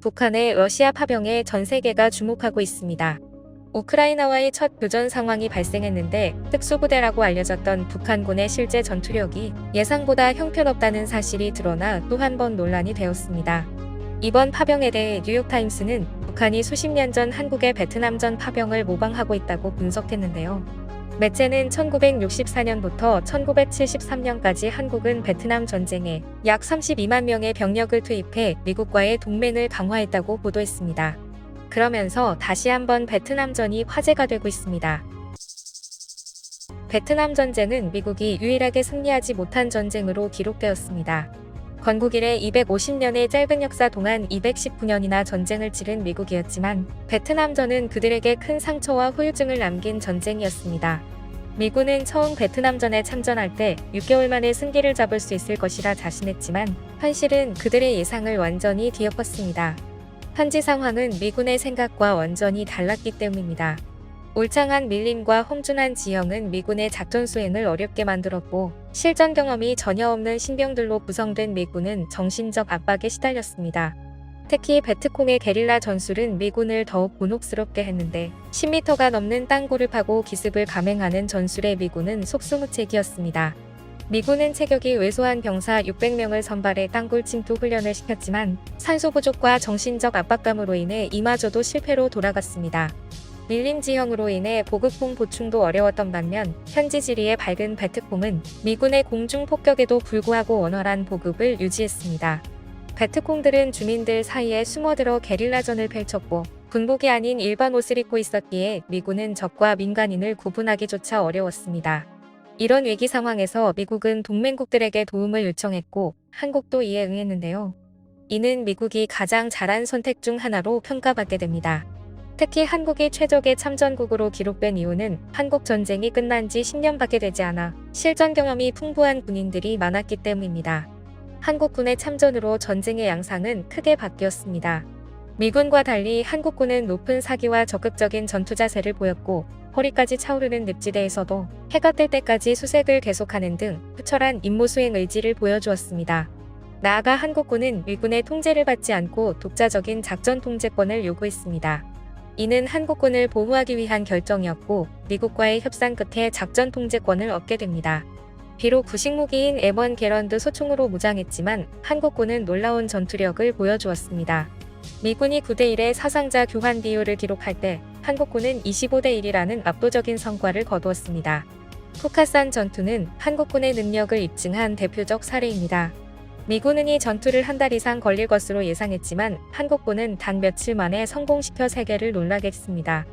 북한의 러시아 파병에 전 세계가 주목하고 있습니다. 우크라이나와의 첫 교전 상황이 발생했는데 특수부대라고 알려졌던 북한군의 실제 전투력이 예상보다 형편없다는 사실이 드러나 또 한 번 논란이 되었습니다. 이번 파병에 대해 뉴욕타임스는 북한이 수십 년 전 한국의 베트남전 파병을 모방하고 있다고 분석했는데요. 매체는 1964년부터 1973년까지 한국은 베트남 전쟁에 약 32만 명의 병력을 투입해 미국과의 동맹을 강화했다고 보도했습니다. 그러면서 다시 한번 베트남전이 화제가 되고 있습니다. 베트남 전쟁은 미국이 유일하게 승리하지 못한 전쟁으로 기록되었습니다. 건국 이래 250년의 짧은 역사 동안 219년이나 전쟁을 치른 미국이었지만 베트남전은 그들에게 큰 상처와 후유증을 남긴 전쟁이었습니다. 미군은 처음 베트남전에 참전할 때 6개월 만에 승기를 잡을 수 있을 것이라 자신했지만 현실은 그들의 예상을 완전히 뒤엎었습니다. 현지 상황은 미군의 생각과 완전히 달랐기 때문입니다. 울창한 밀림과 험준한 지형은 미군의 작전 수행을 어렵게 만들었고 실전 경험이 전혀 없는 신병들로 구성된 미군은 정신적 압박에 시달렸습니다. 특히 베트콩의 게릴라 전술은 미군을 더욱 곤혹스럽게 했는데 10m가 넘는 땅굴을 파고 기습을 감행하는 전술의 미군은 속수무책이었습니다. 미군은 체격이 왜소한 병사 600명을 선발해 땅굴 침투 훈련을 시켰지만 산소 부족과 정신적 압박감으로 인해 이마저도 실패로 돌아갔습니다. 밀림 지형으로 인해 보급품 보충도 어려웠던 반면 현지 지리의 밝은 베트콩은 미군의 공중 폭격에도 불구하고 원활한 보급을 유지했습니다. 베트콩들은 주민들 사이에 숨어들어 게릴라전을 펼쳤고 군복이 아닌 일반 옷을 입고 있었기에 미군은 적과 민간인을 구분하기조차 어려웠습니다. 이런 위기 상황에서 미국은 동맹국들에게 도움을 요청했고 한국도 이에 응했는데요. 이는 미국이 가장 잘한 선택 중 하나로 평가받게 됩니다. 특히 한국이 최적의 참전국으로 기록된 이유는 한국 전쟁이 끝난 지 10년밖에 되지 않아 실전 경험이 풍부한 군인들이 많았기 때문입니다. 한국군의 참전으로 전쟁의 양상은 크게 바뀌었습니다. 미군과 달리 한국군은 높은 사기와 적극적인 전투 자세를 보였고 허리까지 차오르는 늪지대에서도 해가 뜰 때까지 수색을 계속하는 등 투철한 임무 수행 의지를 보여주었습니다. 나아가 한국군은 미군의 통제를 받지 않고 독자적인 작전 통제권을 요구했습니다. 이는 한국군을 보호하기 위한 결정이었고 미국과의 협상 끝에 작전 통제권을 얻게 됩니다. 비록 구식 무기인 M1 게런드 소총으로 무장했지만 한국군은 놀라운 전투력을 보여주었습니다. 미군이 9대1의 사상자 교환 비율을 기록할 때 한국군은 25대 1이라는 압도적인 성과를 거두었습니다. 푸카산 전투는 한국군의 능력을 입증한 대표적 사례입니다. 미군은 이 전투를 한 달 이상 걸릴 것으로 예상했지만 한국군은 단 며칠 만에 성공시켜 세계를 놀라게 했습니다.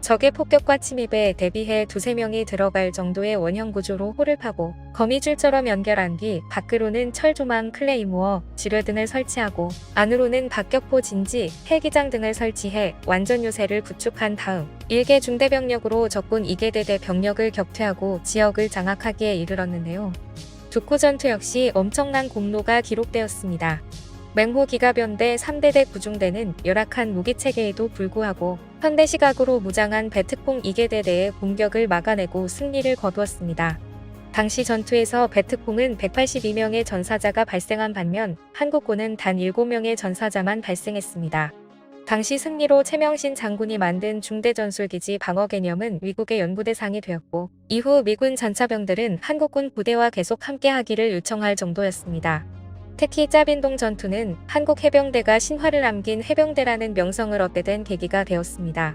적의 폭격과 침입에 대비해 두세 명이 들어갈 정도의 원형 구조로 홀을 파고 거미줄처럼 연결한 뒤 밖으로는 철조망 클레이모어, 지뢰 등을 설치하고 안으로는 박격포 진지, 헬기장 등을 설치해 완전 요새를 구축한 다음 일개 중대병력으로 적군 2개대대 병력을 격퇴하고 지역을 장악하기에 이르렀는데요. 두코 전투 역시 엄청난 공로가 기록되었습니다. 맹호 기가변대 3대대 구중대는 열악한 무기체계에도 불구하고 현대 시각으로 무장한 베트콩 2개대 대의 공격을 막아내고 승리를 거두었습니다. 당시 전투에서 베트콩은 182명의 전사자가 발생한 반면 한국군은 단 7명의 전사자만 발생했습니다. 당시 승리로 최명신 장군이 만든 중대전술기지 방어 개념은 미국의 연구대상이 되었고 이후 미군 전차병들은 한국군 부대와 계속 함께하기를 요청할 정도였습니다. 특히 짜빈동 전투는 한국 해병대가 신화를 남긴 해병대라는 명성을 얻게 된 계기가 되었습니다.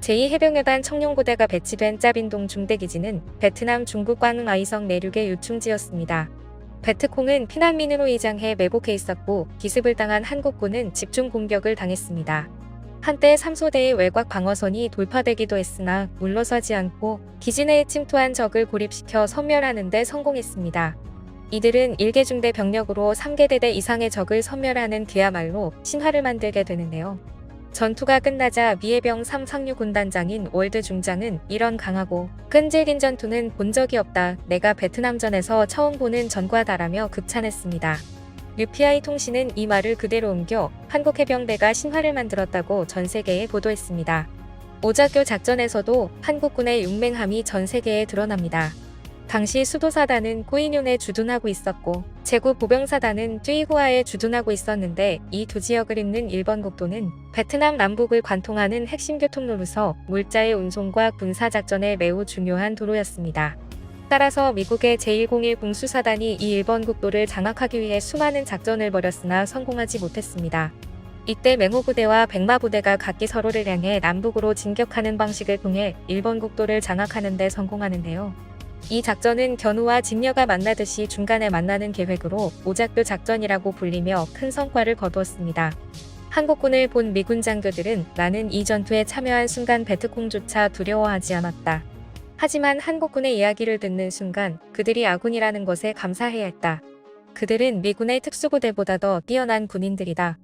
제2해병여단 청룡부대가 배치된 짜빈동 중대기지는 베트남 중국 광흥 아이성 내륙의 요충지였습니다. 베트콩은 피난민으로 이장해 매복해 있었고 기습을 당한 한국군은 집중 공격을 당했습니다. 한때 3소대의 외곽 방어선이 돌파되기도 했으나 물러서지 않고 기지 내에 침투한 적을 고립시켜 섬멸하는 데 성공했습니다. 이들은 1개 중대 병력으로 3개 대대 이상의 적을 섬멸하는 그야말로 신화를 만들게 되는데요. 전투가 끝나자 미해병 3상류 군단장인 월드 중장은 이런 강하고 끈질긴 전투는 본 적이 없다. 내가 베트남전에서 처음 보는 전과다라며 극찬했습니다. UPI 통신은 이 말을 그대로 옮겨 한국 해병대가 신화를 만들었다고 전 세계에 보도했습니다. 오작교 작전에서도 한국군의 용맹함이 전 세계에 드러납니다. 당시 수도사단은 꾸이뇽에 주둔하고 있었고 제구 보병사단은 쯔이후아에 주둔하고 있었는데 이 두 지역을 잇는 일본 국도는 베트남 남북을 관통하는 핵심 교통로로서 물자의 운송과 군사작전에 매우 중요한 도로였습니다. 따라서 미국의 제101 공수사단이 이 일본 국도를 장악하기 위해 수많은 작전을 벌였으나 성공하지 못했습니다. 이때 맹호부대와 백마부대가 각기 서로를 향해 남북으로 진격하는 방식을 통해 일본 국도를 장악하는 데 성공하는데요. 이 작전은 견우와 진녀가 만나듯이 중간에 만나는 계획으로 오작교 작전이라고 불리며 큰 성과를 거두었습니다. 한국군을 본 미군 장교들은 나는 이 전투에 참여한 순간 베트콩조차 두려워하지 않았다. 하지만 한국군의 이야기를 듣는 순간 그들이 아군이라는 것에 감사해야 했다. 그들은 미군의 특수부대보다 더 뛰어난 군인들이다.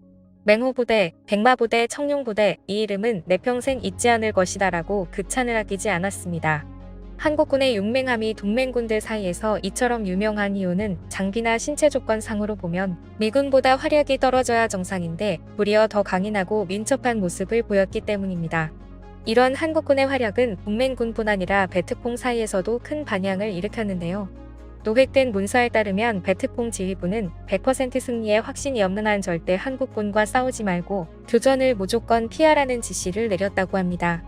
맹호부대, 백마부대, 청룡부대 이 이름은 내 평생 잊지 않을 것이다 라고 극찬을 아끼지 않았습니다. 한국군의 용맹함이 동맹군들 사이에서 이처럼 유명한 이유는 장비나 신체 조건상으로 보면 미군보다 화력이 떨어져야 정상인데 무려 더 강인하고 민첩한 모습을 보였기 때문입니다. 이런 한국군의 화력은 동맹군뿐 아니라 베트콩 사이에서도 큰 반향을 일으켰는데요. 노획된 문서에 따르면 베트콩 지휘부는 100% 승리에 확신이 없는 한 절대 한국군과 싸우지 말고 교전을 무조건 피하라는 지시를 내렸다고 합니다.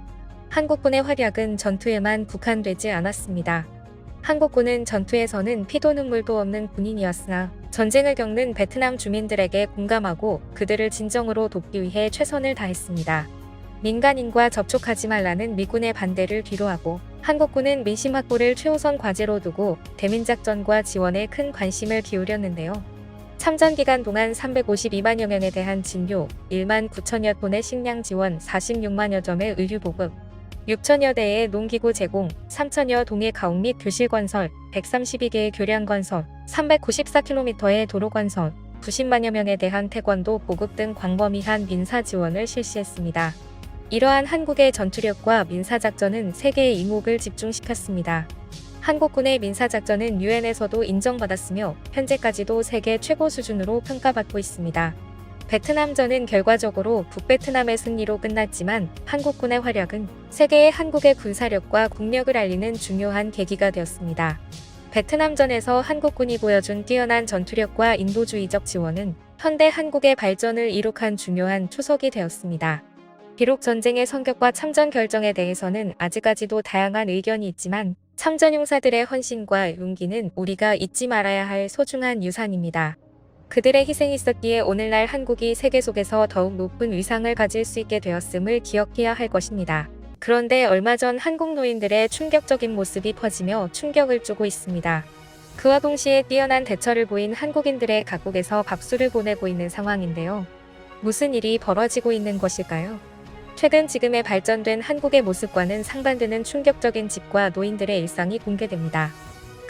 한국군의 활약은 전투에만 국한되지 않았습니다. 한국군은 전투에서는 피도 눈물도 없는 군인이었으나 전쟁을 겪는 베트남 주민들에게 공감하고 그들을 진정으로 돕기 위해 최선을 다했습니다. 민간인과 접촉하지 말라는 미군의 반대를 뒤로하고 한국군은 민심 확보를 최우선 과제로 두고 대민작전과 지원에 큰 관심을 기울였는데요. 참전 기간 동안 352만여 명에 대한 진료, 1만 9천여 톤의 식량 지원, 46만여 점의 의류 보급, 6천여 대의 농기구 제공, 3천여 동의 가옥 및 교실 건설, 132개의 교량 건설, 394km의 도로 건설, 90만여 명에 대한 태권도 보급 등 광범위한 민사 지원을 실시했습니다. 이러한 한국의 전투력과 민사작전은 세계의 이목을 집중시켰습니다. 한국군의 민사작전은 유엔에서도 인정받았으며 현재까지도 세계 최고 수준으로 평가받고 있습니다. 베트남전은 결과적으로 북베트남의 승리로 끝났지만 한국군의 활약은 세계의 한국의 군사력과 국력을 알리는 중요한 계기가 되었습니다. 베트남전에서 한국군이 보여준 뛰어난 전투력과 인도주의적 지원은 현대 한국의 발전을 이룩한 중요한 초석이 되었습니다. 비록 전쟁의 성격과 참전 결정에 대해서는 아직까지도 다양한 의견이 있지만 참전 용사들의 헌신과 용기는 우리가 잊지 말아야 할 소중한 유산입니다. 그들의 희생이 있었기에 오늘날 한국이 세계 속에서 더욱 높은 위상을 가질 수 있게 되었음을 기억해야 할 것입니다. 그런데 얼마 전 한국 노인들의 충격적인 모습이 퍼지며 충격을 주고 있습니다. 그와 동시에 뛰어난 대처를 보인 한국인들의 각국에서 박수를 보내고 있는 상황인데요. 무슨 일이 벌어지고 있는 것일까요? 최근 지금의 발전된 한국의 모습과는 상반되는 충격적인 집과 노인들의 일상이 공개됩니다.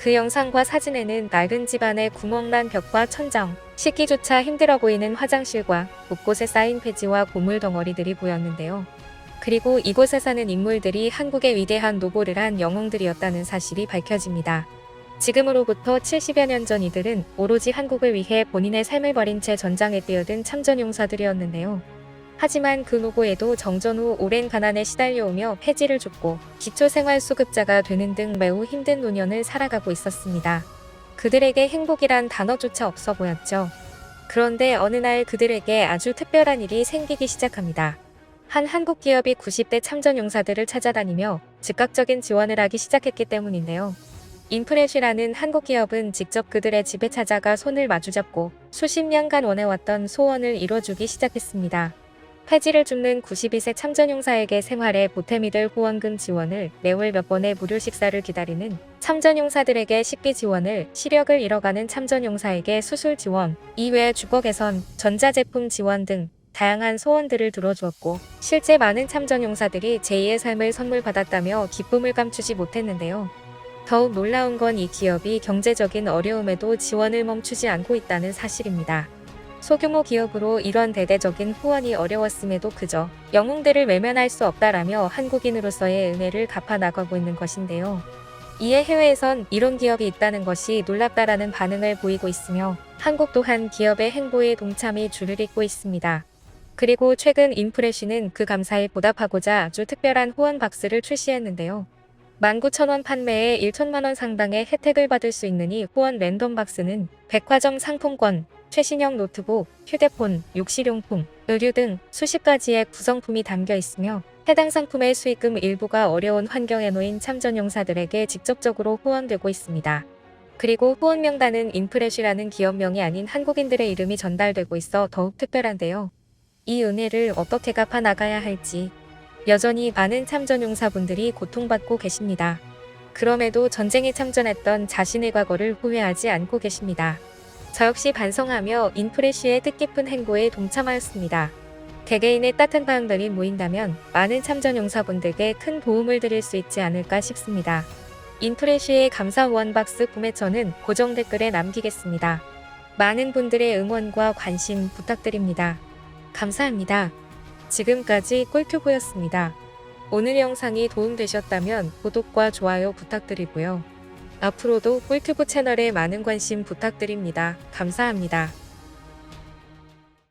그 영상과 사진에는 낡은 집안의 구멍난 벽과 천장, 씻기조차 힘들어 보이는 화장실과 곳곳에 쌓인 폐지와 고물 덩어리들이 보였는데요. 그리고 이곳에 사는 인물들이 한국의 위대한 노고를 한 영웅들이었다는 사실이 밝혀집니다. 지금으로부터 70여 년 전 이들은 오로지 한국을 위해 본인의 삶을 버린 채 전장에 뛰어든 참전용사들이었는데요. 하지만 그 노고에도 정전 후 오랜 가난에 시달려오며 폐지를 줍고 기초생활수급자가 되는 등 매우 힘든 노년을 살아가고 있었습니다. 그들에게 행복이란 단어조차 없어 보였죠. 그런데 어느 날 그들에게 아주 특별한 일이 생기기 시작합니다. 한 한국 기업이 90대 참전 용사들을 찾아다니며 즉각적인 지원을 하기 시작했기 때문인데요. 인프레쉬라는 한국 기업은 직접 그들의 집에 찾아가 손을 마주잡고 수십 년간 원해왔던 소원을 이뤄주기 시작했습니다. 폐지를 줍는 92세 참전용사에게 생활에 보탬이 될 후원금 지원을 매월 몇 번의 무료 식사를 기다리는 참전용사들에게 식비 지원을 시력을 잃어가는 참전용사에게 수술 지원, 이외 주거 개선, 전자제품 지원 등 다양한 소원들을 들어주었고 실제 많은 참전용사들이 제2의 삶을 선물 받았다며 기쁨을 감추지 못했는데요. 더욱 놀라운 건 이 기업이 경제적인 어려움에도 지원을 멈추지 않고 있다는 사실입니다. 소규모 기업으로 이런 대대적인 후원이 어려웠음에도 그저 영웅들을 외면할 수 없다라며 한국인으로서의 은혜를 갚아 나가고 있는 것인데요. 이에 해외에선 이런 기업이 있다는 것이 놀랍다라는 반응을 보이고 있으며 한국 또한 기업의 행보에 동참이 줄을 잇고 있습니다. 그리고 최근 인프레쉬는 그 감사에 보답하고자 아주 특별한 후원 박스를 출시했는데요. 19,000원 판매에 1천만원 상당의 혜택을 받을 수 있는 이 후원 랜덤박스는 백화점 상품권, 최신형 노트북, 휴대폰, 욕실용품, 의류 등 수십 가지의 구성품이 담겨 있으며 해당 상품의 수익금 일부가 어려운 환경에 놓인 참전용사들에게 직접적으로 후원되고 있습니다. 그리고 후원 명단은 인프레쉬라는 기업명이 아닌 한국인들의 이름이 전달되고 있어 더욱 특별한데요. 이 은혜를 어떻게 갚아 나가야 할지 여전히 많은 참전용사분들이 고통받고 계십니다. 그럼에도 전쟁에 참전했던 자신의 과거를 후회하지 않고 계십니다. 저 역시 반성하며 인프레쉬의 뜻깊은 행보에 동참하였습니다. 개개인의 따뜻한 마음들이 모인다면 많은 참전용사분들께 큰 도움을 드릴 수 있지 않을까 싶습니다. 인프레쉬의 감사 후원박스 구매처는 고정 댓글에 남기겠습니다. 많은 분들의 응원과 관심 부탁드립니다. 감사합니다. 지금까지 꿀튜브였습니다. 오늘 영상이 도움되셨다면 구독과 좋아요 부탁드리고요. 앞으로도 꿀튜브 채널에 많은 관심 부탁드립니다. 감사합니다.